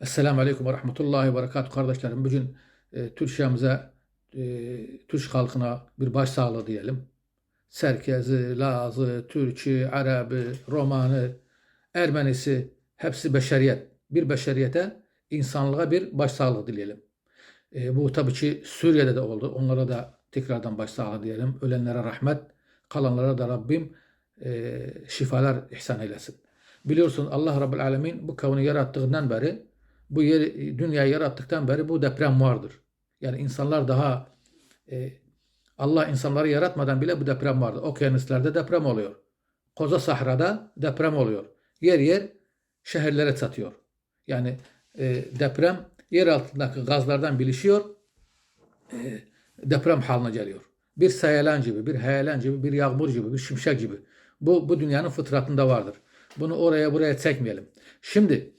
Esselamu Aleyküm ve Rahmetullahi ve Berekatuhu kardeşlerim. Bugün e, Türkçemize, e, Türk halkına bir başsağlığı diyelim. Serkezi, Lazı, Türkçü, Arabı, Romanı, Ermenisi hepsi beşeriyet. Bir beşeriyete, insanlığa bir başsağlığı dileyelim. E, bu tabii ki Suriye'de de oldu. Onlara da tekrardan başsağlığı diyelim. Ölenlere rahmet, kalanlara da Rabbim e, şifalar ihsan eylesin. Biliyorsun Allah Rabbil Alemin bu kavni yarattığından beri bu yeri, dünyayı yarattıktan beri bu deprem vardır. Yani insanlar daha e, Allah insanları yaratmadan bile bu deprem vardı. Okyanuslerde deprem oluyor. Koza Sahra'da deprem oluyor. Yer yer şehirlere çatıyor. Yani e, deprem yer altındaki gazlardan bilişiyor. E, deprem haline geliyor. Bir sayalan gibi, bir heyelan gibi, bir yağmur gibi, bir şimşek gibi. Bu, bu dünyanın fıtratında vardır. Bunu oraya buraya çekmeyelim. Şimdi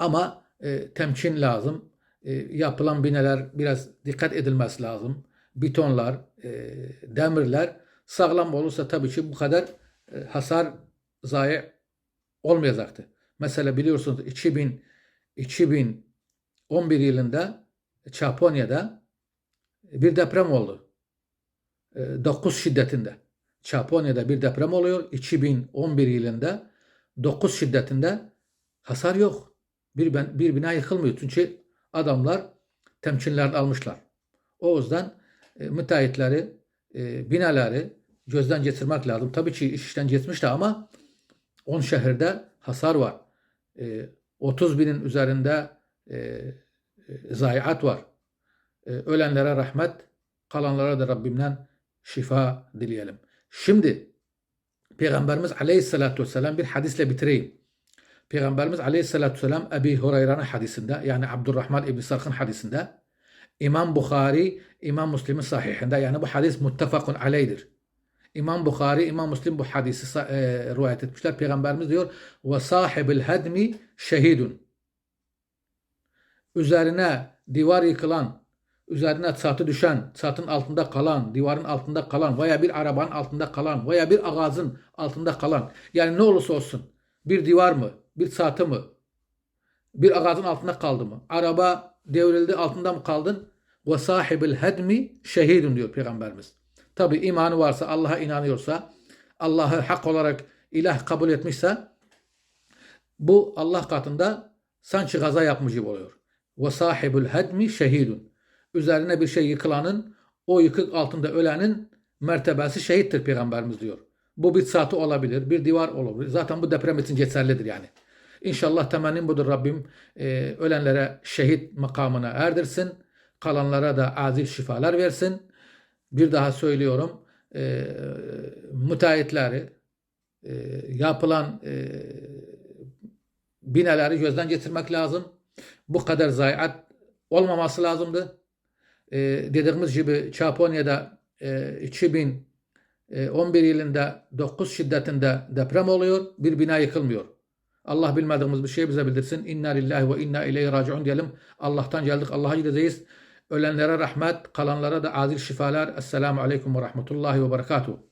ama e, temkin lazım. E, yapılan binalar biraz dikkat edilmesi lazım. Betonlar, e, demirler sağlam olursa tabii ki bu kadar e, hasar zayi olmayacaktı. Mesela biliyorsunuz 2000 2011 yılında Japonya'da bir deprem oldu. E, 9 şiddetinde. Japonya'da bir deprem oluyor. 2011 yılında 9 şiddetinde hasar yok. Bir, ben- bir bina yıkılmıyor. Çünkü adamlar temkinlerini almışlar. O yüzden e, müteahhitleri, e, binaları gözden geçirmek lazım. Tabii ki iş işten geçmiş de ama 10 şehirde hasar var. E, 30 binin üzerinde e, e, zayiat var. E, ölenlere rahmet, kalanlara da Rabbimden şifa dileyelim. Şimdi Peygamberimiz Aleyhisselatü Vesselam bir hadisle bitireyim. Peygamberimiz Aleyhisselatü Vesselam Ebi Hureyre'nin hadisinde yani Abdurrahman İbni Sark'ın hadisinde İmam Bukhari, İmam Müslim'in sahihinde yani bu hadis muttefakun aleydir. İmam Bukhari, İmam Müslim bu hadisi e, rivayet etmişler. Peygamberimiz diyor ve sahibil hedmi şehidun. Üzerine divar yıkılan, üzerine çatı düşen, çatın altında kalan, divarın altında kalan veya bir arabanın altında kalan veya bir ağacın altında kalan yani ne olursa olsun bir divar mı, bir çatı mı, bir ağacın altında kaldı mı, araba devrildi altında mı kaldın? Ve sahibil hedmi şehidun diyor Peygamberimiz. Tabi imanı varsa, Allah'a inanıyorsa, Allah'ı hak olarak ilah kabul etmişse bu Allah katında sanki gaza yapmış gibi oluyor. Ve sahibül hedmi şehidun. Üzerine bir şey yıkılanın, o yıkık altında ölenin mertebesi şehittir Peygamberimiz diyor. Bu bir saati olabilir, bir divar olabilir. Zaten bu deprem için geçerlidir yani. İnşallah temennim budur Rabbim e, ölenlere şehit makamına erdirsin. Kalanlara da acil şifalar versin. Bir daha söylüyorum. E, müteahhitleri e, yapılan e, binaları gözden geçirmek lazım. Bu kadar zayiat olmaması lazımdı. E, dediğimiz gibi Japonya'da e, 2011 yılında 9 şiddetinde deprem oluyor. Bir bina yıkılmıyor. Allah bilmediğimiz bir şey bize bildirsin. İnna lillahi ve inna ileyhi raciun diyelim. Allah'tan geldik. Allah'a gideceğiz. Ölenlere rahmet, kalanlara da acil şifalar. Esselamu aleyküm ve rahmetullahi ve berekatuhu.